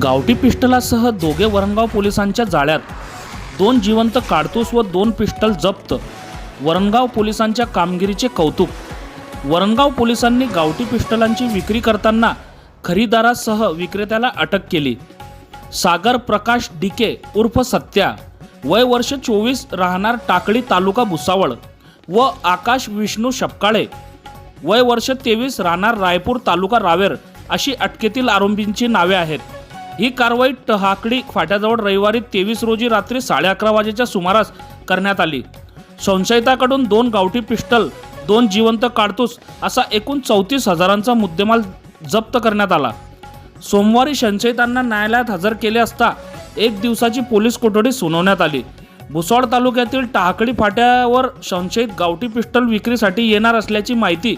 गावठी पिस्टलासह दोघे वरणगाव पोलिसांच्या जाळ्यात. दोन जिवंत काडतूस व दोन पिस्टल जप्त. वरणगाव पोलिसांच्या कामगिरीचे कौतुक. वरणगाव पोलिसांनी गावठी पिस्टलांची विक्री करताना खरीदारासह विक्रेत्याला अटक केली. सागर प्रकाश डिके उर्फ सत्या. वय वर्ष चोवीस राहणार टाकळी तालुका भुसावळ व आकाश विष्णू शपकाळे. वय वर्ष तेवीस राहणार रायपूर तालुका रावेर अशी अटकेतील आरोपींची नावे आहेत. ही कारवाई टहाकडी फाट्याजवळ रविवारी तेवीस रोजी रात्री साडे अकरा वाजेच्या सुमारास करण्यात आली. संशयिताकडून दोन गावठी पिस्टल दोन जिवंत काडतूस असा एकूण चौतीस हजारांचा मुद्देमाल जप्त करण्यात आला. सोमवारी संशयितांना न्यायालयात हजर केले असता एक दिवसाची पोलीस कोठडी सुनावण्यात आली. भुसवाड तालुक्यातील टाकडी फाट्यावर संशयित गावठी पिस्टल विक्रीसाठी येणार असल्याची माहिती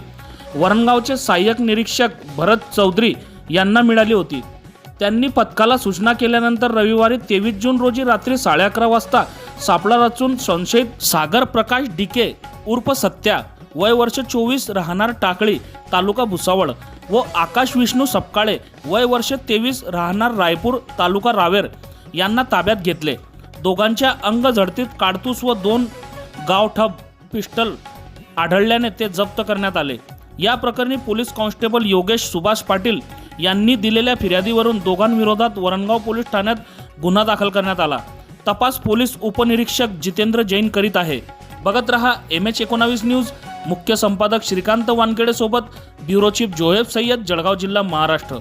वरणगावचे सहाय्यक निरीक्षक भरत चौधरी यांना मिळाली होती. त्यांनी पथकाला सूचना केल्यानंतर रविवारी तेवीस जून रोजी रात्री साडे अकरा वाजता सापळा रचून संशयित सागर प्रकाश डिके उर्फ सत्या वय वर्ष चोवीस राहणार टाकळी तालुका भुसावळ व आकाश विष्णू सपकाळे वय वर्ष तेवीस राहणार रायपूर तालुका रावेर यांना ताब्यात घेतले. दोघांच्या अंग झडतीत काडतूस व दोन गावठप पिस्टल आढळल्याने ते जप्त करण्यात आले. या प्रकरणी पोलीस कॉन्स्टेबल योगेश सुभाष पाटील यांनी दिलेल्या फिर्यादीवरून दोघांविरोधात वरणगाव पोलीस ठाण्यात गुन्हा दाखल करण्यात आला. तपास पोलीस उपनिरीक्षक जितेंद्र जैन करीत आहे. बघत रहा एम एच एकोणावीस न्यूज. मुख्य संपादक श्रीकांत वानखेडे सोबत ब्युरो चीफ जोहेब सय्यद जळगाव जिल्हा महाराष्ट्र.